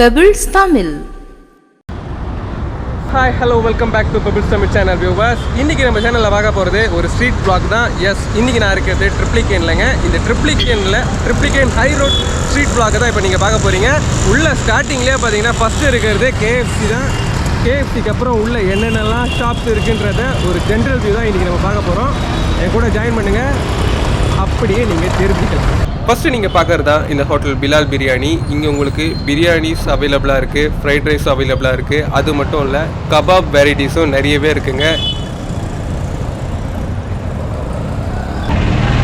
Pebbles Tamil hi hello welcome back to Pebbles Tamil channel viewers இன்றைக்கி நம்ம சேனலில் பார்க்க போகிறது ஒரு ஸ்ட்ரீட் பிளாக் தான். எஸ் இன்றைக்கி நான் இருக்கிறது ட்ரிப்ளிகேன்லங்க இந்த ட்ரிப்ளிகேனில் Triplicane high road street block தான் இப்போ நீங்கள் பார்க்க போகிறீங்க உள்ள ஸ்டார்டிங்லேயே பார்த்தீங்கன்னா ஃபஸ்ட்டு இருக்கிறது கேஎஃப்சி தான். கேஎஃப்சிக்கு அப்புறம் உள்ள என்னென்னலாம் ஷாப்ஸ் இருக்குன்றத ஒரு ஜென்ரல் வியூ தான் இன்றைக்கி நம்ம பார்க்க போகிறோம் என் கூட ஜாயின் பண்ணுங்கள் அப்படியே நீங்கள் தெரிஞ்சுக்கலாம். ஃபஸ்ட்டு நீங்கள் பார்க்குறது தான் இந்த ஹோட்டல் பிலால் பிரியாணி இங்கே உங்களுக்கு பிரியாணிஸ் அவைலபிளாக இருக்குது ஃப்ரைட் ரைஸ் அவைலபிளாக இருக்குது அது மட்டும் இல்லை கபாப் வெரைட்டிஸும் நிறையவே இருக்குங்க.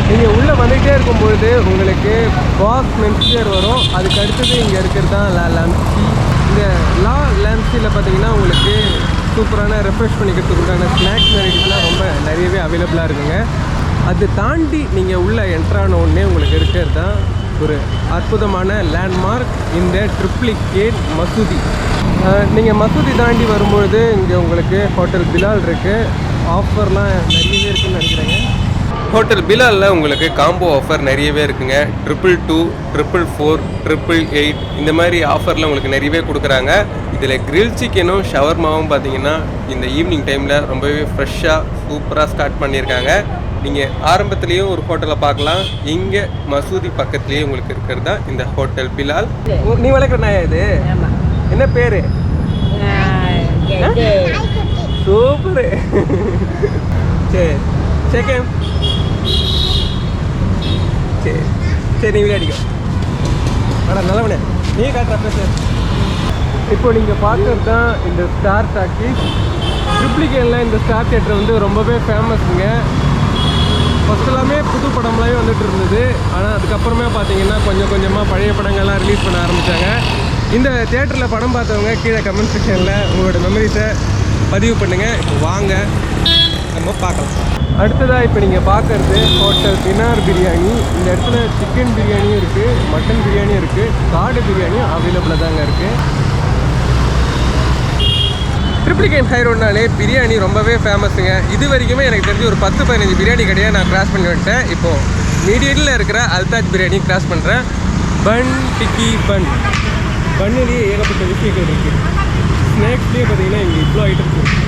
நீங்கள் உள்ளே வந்துகிட்டே இருக்கும்பொழுது உங்களுக்கு பாஸ் மென்சியர் வரும். அதுக்கு அடுத்தது இங்கே இருக்கிறது தான் லா லாம்சி இந்த லா லாம்சியில் பார்த்தீங்கன்னா உங்களுக்கு சூப்பரான ரெஃப்ரெஷ் பண்ணிக்கிறதுக்கு உண்டான ஸ்நாக்ஸ் வெரைட்டிஸ்லாம் ரொம்ப நிறையவே அவைலபிளாக இருக்குங்க. அது தாண்டி நீங்கள் உள்ளே என்ட்ரான உடனே உங்களுக்கு இருக்கிறது தான் ஒரு அற்புதமான லேண்ட்மார்க் இந்த ட்ரிப்ளிகேட் மசூதி. நீங்கள் மசூதி தாண்டி வரும்பொழுது இங்கே உங்களுக்கு ஹோட்டல் பிலால் இருக்குது ஆஃபர்லாம் நிறையவே இருக்குன்னு நினைக்கிறேங்க. ஹோட்டல் பிலாலில் உங்களுக்கு காம்போ ஆஃபர் நிறையவே இருக்குங்க. Triple two triple four triple eight இந்த மாதிரி ஆஃபரில் உங்களுக்கு நிறையவே கொடுக்குறாங்க. இதில் கிரில் சிக்கனும் ஷவர்மாவும் பார்த்தீங்கன்னா இந்த ஈவினிங் டைமில் ரொம்பவே ஃப்ரெஷ்ஷாக சூப்பராக ஸ்டார்ட் பண்ணியிருக்காங்க. நீங்கள் ஆரம்பத்துலேயும் ஒரு ஹோட்டலை பார்க்கலாம். இங்கே மசூதி பக்கத்துலேயே உங்களுக்கு இருக்கிறது தான் இந்த ஹோட்டல் பிலால். நீ வளர்க்குற நாயா இது? என்ன பேர்? சூப்பரு. சரி செகண்ட் சரி சரி நீ விளையாடிக்கோ. அடா நல்லவனே. நீ காட்டுற சார் இப்போ நீங்கள் பார்க்குறது தான் இந்த ஸ்டார் டாக்கீஸ் ட்ரிப்ளிகேனில் இந்த ஸ்டார் தேட்டர் வந்து ரொம்பவே ஃபேமஸுங்க ஃபஸ்ட் எல்லாமே புது படம்லாமே வந்துட்டு இருந்தது. ஆனால் அதுக்கப்புறமே பார்த்தீங்கன்னா கொஞ்சம் கொஞ்சமாக பழைய படங்கள்லாம் ரிலீஸ் பண்ண ஆரம்பித்தாங்க இந்த தேட்டரில் படம் பார்த்தவங்க கீழே கமெண்ட் செக்ஷனில் உங்களோட மெமரிஸை பதிவு பண்ணுங்கள் இப்போ வாங்க நம்ம பார்க்கலாம். அடுத்ததாக இப்போ நீங்கள் பார்க்குறது ஹோட்டல் தினார் பிரியாணி இந்த இடத்துல சிக்கன் பிரியாணியும் இருக்குது மட்டன் பிரியாணியும் இருக்குது காடு பிரியாணியும் அவைலபிளாக தாங்க இருக்குது ட்ரிப்ளிகேன் ஹை ரோட்னாலே பிரியாணி ரொம்பவே ஃபேமஸுங்க இது வரைக்குமே எனக்கு தெரிஞ்சு ஒரு பத்து பதினஞ்சு பிரியாணி கடையை நான் கிராஸ் பண்ணி வந்துட்டேன். இப்போது மீடியட்டில் இருக்கிற அல்தாஜ் பிரியாணி கிராஸ் பண்ணுறேன் பன் டிக்கி பன் பன்னுலேயே ஏகப்பட்ட விஷயங்கள் இருக்குது ஸ்நாக்ஸ்லேயே பார்த்தீங்கன்னா இங்கே இவ்வளோ ஐட்டம் இருக்குது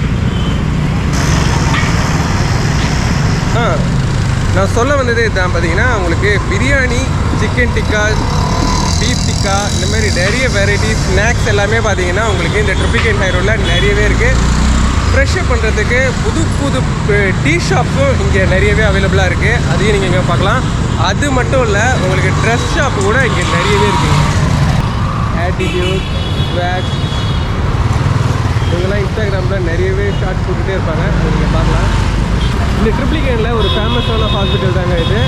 ஆ நான் சொல்ல வந்தது இதான் பார்த்தீங்கன்னா உங்களுக்கு பிரியாணி சிக்கன் டிக்கா பீஃப் டிக்கா இந்த மாதிரி நிறைய வெரைட்டி ஸ்நாக்ஸ் எல்லாமே பார்த்தீங்கன்னா உங்களுக்கு இந்த ட்ரிபிகேன் ஹைரோடில் நிறையவே இருக்குது ஃப்ரெஷ்ஷப் பண்ணுறதுக்கு புது புது டீ ஷாப்பும் இங்கே நிறையவே அவைலபிளாக இருக்குது அதையும் நீங்கள் இங்கே பார்க்கலாம். அது மட்டும் இல்லை உங்களுக்கு ட்ரெஸ் ஷாப்பு கூட இங்கே நிறையவே இருக்குது ஆட்டிடியூட் ஸ்வாக்ஸ் இவங்கெல்லாம் இன்ஸ்டாகிராமில் நிறையவே ஷார்ட்ஸ் போட்டுகிட்டே இருப்பாங்க. அதை நீங்கள் பார்க்கலாம். இந்த ட்ரிப்ளிகேனில் ஒரு ஃபேமஸான ஹாஸ்பிட்டல் தாங்க இது.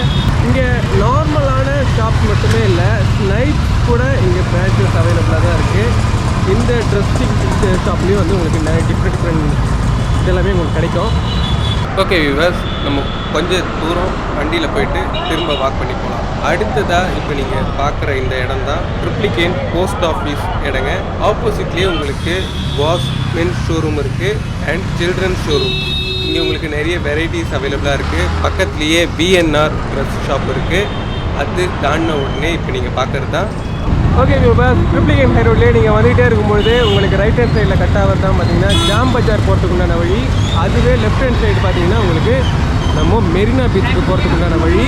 இங்கே நார்மலான ஷாப் மட்டுமே இல்லை நைட் கூட இங்கே பிரான்ச்சஸ் அவைலபிளாக தான் இருக்குது இந்த ட்ரெஸ்ஸிங் ஷாப்லேயும் வந்து உங்களுக்கு நிறைய டிஃப்ரெண்ட் டிஃப்ரெண்ட் இதெல்லாமே உங்களுக்கு கிடைக்கும். ஓகே விவாஸ் நம்ம கொஞ்சம் தூரம் வண்டியில் போயிட்டு திரும்ப வாக் பண்ணி போகலாம் அடுத்ததாக இப்போ நீங்கள் பார்க்குற இந்த இடம் தான் ட்ரிப்ளிகேன் போஸ்ட் ஆஃபீஸ் இடங்க ஆப்போசிட்லேயே உங்களுக்கு பாஸ் மென்ஸ் ஷோரூம் இருக்குது அண்ட் சில்ட்ரன்ஸ் ஷோரூம் இங்கே உங்களுக்கு நிறைய வெரைட்டிஸ் அவைலபிளாக இருக்குது பக்கத்துலேயே பிஎன்ஆர் ட்ரெஸ் ஷாப் இருக்குது அது தாண்டின உடனே இப்போ நீங்கள் பார்க்குறது தான் ஓகே இப்போ ட்ரிப்ளிகேன் ஹை ரோட்லேயே நீங்கள் வந்துகிட்டே இருக்கும்பொழுது உங்களுக்கு ரைட் ஹேண்ட் சைடில் கட் ஆகிறது தான் பார்த்தீங்கன்னா ஜாம் பஜார் போகிறதுக்கு உண்டான வழி. அதுவே லெஃப்ட் ஹேண்ட் சைடு பார்த்தீங்கன்னா உங்களுக்கு நம்ம மெரினா பீச்சுக்கு போகிறதுக்கு உண்டான வழி.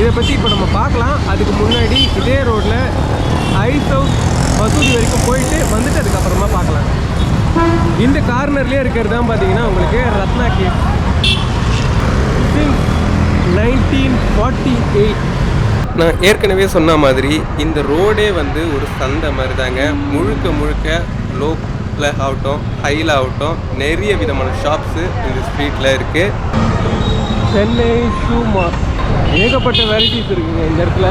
இதை பற்றி இப்போ நம்ம பார்க்கலாம். அதுக்கு முன்னாடி இதே ரோட்டில் ஐஸ் ஹவுஸ் மசூதி வரைக்கும் போயிட்டு வந்துட்டு அதுக்கப்புறமா பார்க்கலாம். இந்த கார்னர்லேயே இருக்கிறது தான் பார்த்தீங்கன்னா உங்களுக்கு Ratna cafe nineteen forty eight நான் ஏற்கனவே சொன்ன மாதிரி இந்த ரோடே வந்து ஒரு சந்தை மாதிரி தாங்க முழுக்க முழுக்க லோக்கில் ஆகட்டும் ஹையில் ஆகட்டும் நிறைய விதமான ஷாப்ஸு இந்த ஸ்ட்ரீட்டில் இருக்குது சென்னை ஷூ மார்க் ஏகப்பட்ட வெரைட்டிஸ் இருக்குங்க இந்த இடத்துல.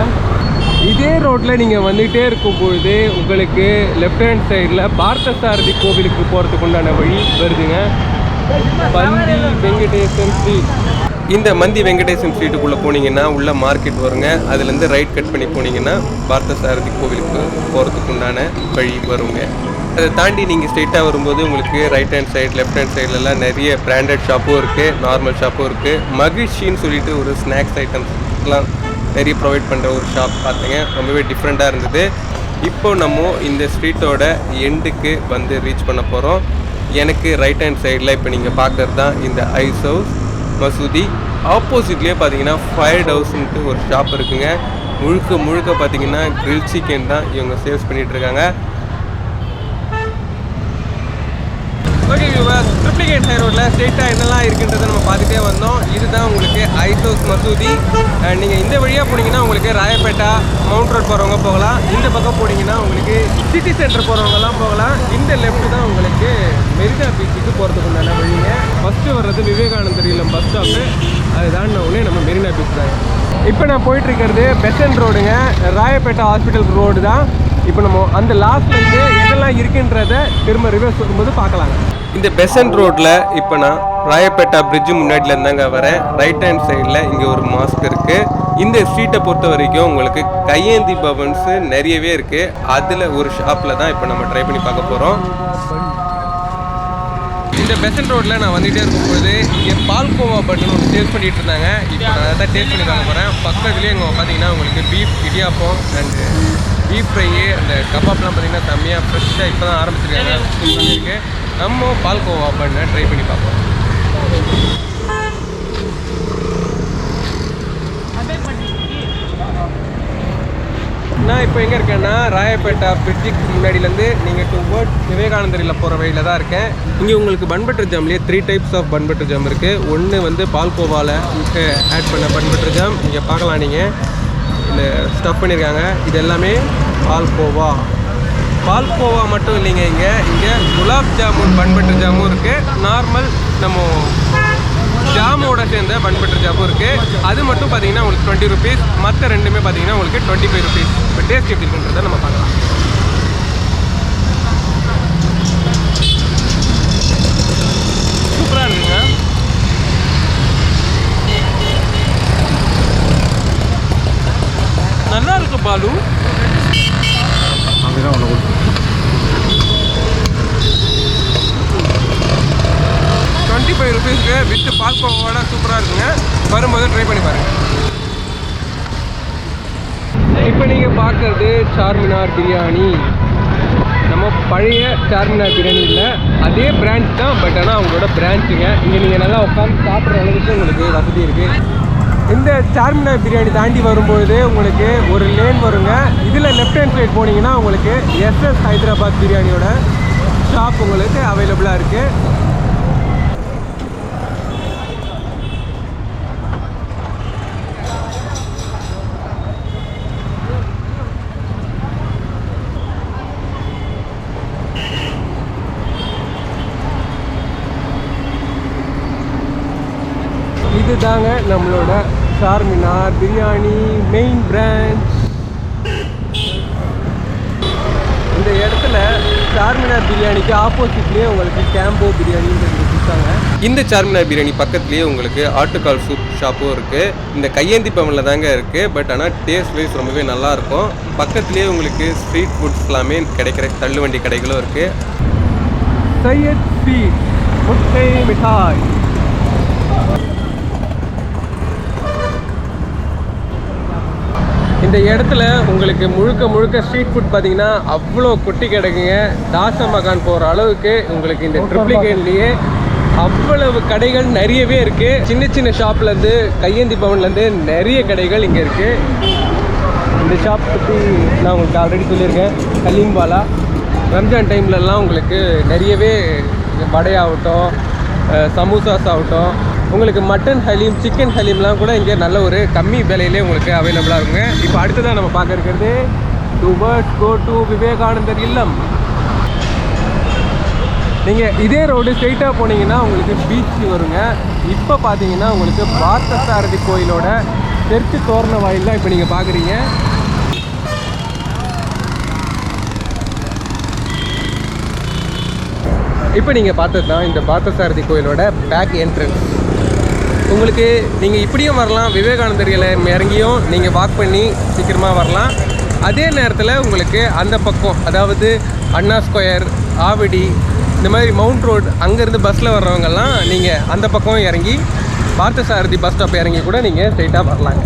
இதே ரோட்டில் நீங்கள் வந்துகிட்டே இருக்கும்போது உங்களுக்கு லெஃப்ட் ஹேண்ட் சைடில் பார்த்தசாரதி கோவிலுக்கு போகிறதுக்கு உண்டான வழி வருதுங்க. பந்தி வெங்கடேசன் ஸ்ட்ரீட் இந்த மந்தி வெங்கடேசன் ஸ்ட்ரீட்டுக்குள்ளே போனீங்கன்னா உள்ள மார்க்கெட் வருங்க. அதுலேருந்து ரைட் கட் பண்ணி போனீங்கன்னா பார்த்தசாரதி கோவிலுக்கு போகிறதுக்கு உண்டான வழி வருங்க. அதை தாண்டி நீங்கள் ஸ்ட்ரெயிட்டாக வரும்போது உங்களுக்கு right hand side left hand சைட்லலாம் நிறைய பிராண்டட் ஷாப்பும் இருக்குது நார்மல் ஷாப்பும் இருக்குது மகிழ்ச்சின்னு சொல்லிட்டு ஒரு ஸ்நாக்ஸ் ஐட்டம்ஸ்லாம் நிறைய ப்ரொவைட் பண்ணுற ஒரு ஷாப் பார்த்தீங்க ரொம்பவே டிஃப்ரெண்ட்டாக இருந்தது. இப்போ நம்ம இந்த ஸ்ட்ரீட்டோட எண்டுக்கு வந்து ரீச் பண்ண போகிறோம் எனக்கு ரைட் ஹேண்ட் சைடில் இப்போ நீங்கள் பார்க்குறது தான் இந்த ஐஸ் ஹவுஸ் மசூதி. ஆப்போசிட்லேயே பார்த்தீங்கன்னா ஃபைவ் ஹவுஸ்ன்ட்டு ஒரு ஷாப் இருக்குங்க. முழுக்க முழுக்க பார்த்தீங்கன்னா கிரில் சிக்கன் தான் இவங்க சேல்ஸ் பண்ணிகிட்ருக்காங்க ஓகே வியூவர்ஸ் ட்ரிப்ளிகேட் ஹை ரோட்டில் ஸ்ட்ரெயிட்டாக என்னெல்லாம் இருக்குன்றதை நம்ம பார்த்துட்டே வந்தோம். இதுதான் உங்களுக்கு ஐசோஸ் மசூதி. அண்ட் நீங்கள் இந்த வழியாக போனீங்கன்னா உங்களுக்கு ராயப்பேட்டா மவுண்ட் ரோட் போகிறவங்க போகலாம். இந்த பக்கம் போனீங்கன்னா உங்களுக்கு சிட்டி சென்டர் போகிறவங்கலாம் போகலாம். இந்த லெஃப்ட் தான் உங்களுக்கு மெரினா பீச்சுக்கு போகிறதுக்கு உண்டான வழிங்க. ஃபஸ்ட்டு வர்றது விவேகானந்தர் இல்லம் பஸ் ஸ்டாப்பு அது தாண்டின உடனே நம்ம மெரினா பீச் தான் இப்போ நான் போயிட்டுருக்கிறது பெசன்ட் ரோடுங்க ராயப்பேட்டா ஹாஸ்பிட்டல் ரோடு தான். இப்போ நம்ம அந்த லாஸ்ட்லேருந்து எதெல்லாம் இருக்குன்றத திரும்ப ரிவர்ஸ் வரும்போது பார்க்கலாங்க. இந்த பெசன்ட் ரோட்டில் இப்போ நான் ராயப்பேட்டா பிரிட்ஜு முன்னாடில இருந்தாங்க வரேன். ரைட் ஹேண்ட் சைடில் இங்கே ஒரு மாஸ்க் இருக்குது இந்த ஸ்ட்ரீட்டை பொறுத்த வரைக்கும் உங்களுக்கு கையேந்தி பவன்ஸு நிறையவே இருக்குது அதில் ஒரு ஷாப்பில் தான் இப்போ நம்ம ட்ரை பண்ணி பார்க்க போகிறோம் இந்த பெசன்ட் ரோட்டில் நான் வந்துகிட்டே இருக்கும்போது இங்கே பால்கோவா பன்னு ஒன்று டேஸ்ட் பண்ணிட்டு இருந்தாங்க. இப்போ நான் அதை டேஸ்ட் பண்ணி பார்க்க போகிறேன் பக்கத்துலேயே இங்கே பார்த்தீங்கன்னா உங்களுக்கு பீஃப் இடியாப்பம் அண்டு பீஃப் ஃப்ரையே அந்த கபாப்லாம் பார்த்தீங்கன்னா தம்மியாக ஃப்ரெஷ்ஷாக இப்போ தான் ஆரம்பிச்சிருக்காங்க. இருக்கு நம்ம பால்கோவா பண்ண ட்ரை பண்ணி பார்ப்போம். நான் இப்போ எங்கே இருக்கேன்னா ராயப்பேட்டா பிரிட்ஜுக்கு முன்னாடியிலேருந்து நீங்கள் டூ வேர்ட் விவேகானந்தரில் போகிற வழியில் தான் இருக்கேன். இங்கே உங்களுக்கு bun butter ஜாம்லேயே three types of bun butter jam இருக்குது ஒன்று வந்து பால்கோவாவில் ஆட் பண்ண பன் பட்டர் ஜாம் இங்கே பார்க்கலாம் நீங்கள். இந்த ஸ்டஃப் பண்ணியிருக்காங்க. இது எல்லாமே பால்கோவா. பால்கோவா மட்டும் இல்லைங்க இங்கே. இங்கே குலாப் ஜாமுன் பன் பட்டர் ஜாமும் இருக்குது நார்மல் நம்ம ஜாமோட சேர்ந்த பன் பட்டர் ஜாமும் இருக்குது அது மட்டும் பார்த்தீங்கன்னா உங்களுக்கு டுவெண்ட்டி ருபீஸ் மற்ற ரெண்டுமே பார்த்தீங்கன்னா உங்களுக்கு டுவெண்ட்டி ஃபைவ் ருபீஸ் இப்போ டேஸ்ட் எப்படி இருக்குன்றதை நம்ம பார்க்கலாம் சூப்பராக இருக்குங்க நல்லா இருக்கு பாலு அப்படிதான் ஒன்று கொடுத்து டுவெண்ட்டி ஃபைவ் ருபீஸ்க்கு வித் சூப்பராக இருக்குங்க. வரும்போது ட்ரை பண்ணி பாருங்கள் இப்போ நீங்கள் பார்க்குறது சார்மினார் பிரியாணி நம்ம பழைய சார்மினார் பிரியாணி இல்லை அதே பிரான்ச் தான் பட் ஆனால் அவங்களோட பிரான்ச்சுங்க இங்கே நீங்கள் நல்லா உட்காந்து சாப்பிட்ற அளவுக்கு உங்களுக்கு வசதி இருக்குது இந்த சார்மினார் பிரியாணி தாண்டி வரும்பொழுது உங்களுக்கு ஒரு லேன் வருங்க. இதில் லெஃப்ட் ஹேண்ட் சைட் போனீங்கன்னா உங்களுக்கு எஸ்எஸ் ஹைதராபாத் பிரியாணியோட ஷாப் உங்களுக்கு அவைலபிளாக இருக்குது இது தாங்க நம்மளோட சார்மினார் பிரியாணி மெயின் பிரான்ச் இந்த இடத்துல சார்மினார் பிரியாணிக்கு ஆப்போசிட்லேயே உங்களுக்கு கேம்போ பிரியாணின்றது கொடுத்தாங்க இந்த சார்மினார் பிரியாணி பக்கத்துலேயே உங்களுக்கு ஆட்டுக்கால் சூப் ஷாப்பும் இருக்குது இந்த கையேந்தி பவனில் தாங்க இருக்குது பட் ஆனால் டேஸ்ட் வைஸ் ரொம்பவே நல்லா இருக்கும். பக்கத்துலேயே உங்களுக்கு ஸ்ட்ரீட் ஃபுட்ஸ் எல்லாமே கிடைக்கிற தள்ளுவண்டி கடைகளும் இருக்குது சையத் ஸ்வீட் முட்டை மிட்டாய். இந்த இடத்துல உங்களுக்கு முழுக்க முழுக்க ஸ்ட்ரீட் ஃபுட் பார்த்தீங்கன்னா அவ்வளோ குட்டி கிடக்குங்க. தாசமகான் போகிற அளவுக்கு உங்களுக்கு இந்த ட்ரிப்ளிகேன்லேயே அவ்வளவு கடைகள் நிறையவே இருக்குது சின்ன சின்ன ஷாப்லேருந்து கையேந்தி பவன்லேருந்து நிறைய கடைகள் இங்கே இருக்குது இந்த ஷாப் பற்றி நான் உங்களுக்கு ஆல்ரெடி சொல்லியிருக்கேன். கலீம்பாலா. ரம்ஜான் டைம்லலாம் உங்களுக்கு நிறையவே வடையாகட்டும் சமோசாஸ் ஆகட்டும் உங்களுக்கு மட்டன் ஹலீம் சிக்கன் ஹலீம்லாம் கூட இங்கே நல்ல ஒரு கம்மி விலையிலே உங்களுக்கு அவைலபிளாக இருக்குங்க. இப்போ அடுத்ததாக நம்ம பார்க்க இருக்கிறது டு பர்ட் கோ டு விவேகானந்தர் இல்லம் நீங்கள் இதே ரோடு ஸ்ட்ரெயிட்டாக போனீங்கன்னா உங்களுக்கு பீச் வருங்க. இப்போ பார்த்தீங்கன்னா உங்களுக்கு பார்த்தசாரதி கோயிலோட தெற்கு தோரண வாயில் தான் இப்போ நீங்கள் பார்க்குறீங்க இப்போ நீங்கள் பார்த்தது தான் இந்த பார்த்தசாரதி கோயிலோட பேக் என்ட்ரன்ஸ் உங்களுக்கு நீங்கள் இப்படியும் வரலாம் விவேகானந்தர் இறங்கியும் நீங்கள் வாக் பண்ணி சீக்கிரமாக வரலாம். அதே நேரத்தில் உங்களுக்கு அந்த பக்கம் அதாவது அண்ணா ஸ்கொயர் ஆவடி இந்த மாதிரி மவுண்ட் ரோடு அங்கேருந்து பஸ்ஸில் வர்றவங்கெல்லாம் நீங்கள் அந்த பக்கம் இறங்கி பார்த்தசாரதி பஸ் ஸ்டாப் இறங்கி கூட நீங்கள் ஸ்ட்ரைட்டாக வரலாங்க.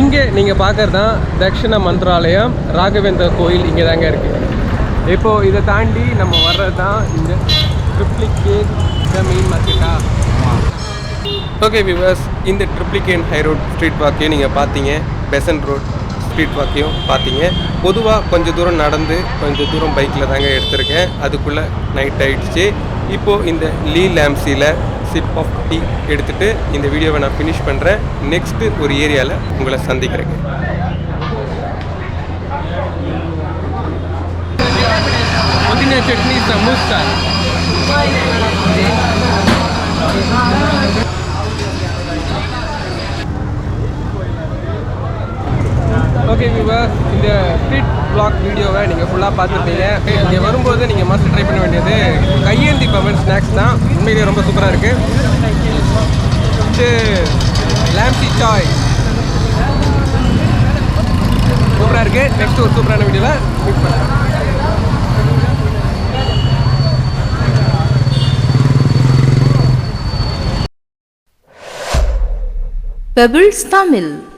இங்கே நீங்கள் பார்க்குறது தான் தட்சிண மந்திராலயம் ராகவேந்தர் கோயில் இங்கே தாங்க இருக்குது இப்போது இதை தாண்டி நம்ம வர்றது தான் இந்த ட்ரிப்ளிகேட் மெயின் மார்க்கெட்டா ஓகே விவர்ஸ் இந்த ட்ரிப்ளிகேன் ஹை ரோட் ஸ்ட்ரீட் வாக்கையும் நீங்கள் பார்த்தீங்க. பெசன் ரோட் ஸ்ட்ரீட் வாக்கையும் பார்த்தீங்க. பொதுவாக கொஞ்சம் தூரம் நடந்து கொஞ்சம் தூரம் பைக்கில் தாங்க எடுத்திருக்கேன். அதுக்குள்ளே நைட் ஆயிடுச்சு. இப்போது இந்த லீ லேம்சியில் சிப் ஆஃப் டீ எடுத்துகிட்டு இந்த வீடியோவை நான் ஃபினிஷ் பண்ணுறேன் நெக்ஸ்ட்டு ஒரு ஏரியாவில் உங்களை சந்திக்கிறேங்க. புதினா சட்னி சமோசா ஓகே விவாஸ் இந்த ஸ்ட்ரீட் பிளாக் வீடியோவை நீங்கள் ஃபுல்லாக பார்த்துருப்பீங்க. இங்கே வரும்போது நீங்கள் மஸ்ட் ட்ரை பண்ண வேண்டியது கையேந்தி பவன் ஸ்நாக்ஸ் தான். உண்மையிலேயே ரொம்ப சூப்பராக இருக்குது இது லேம்சி சாய் சூப்பராக இருக்குது நெக்ஸ்ட் ஒரு சூப்பரான வீடியோவில் மீட் பண்ணுறேன் Pebbles Tamil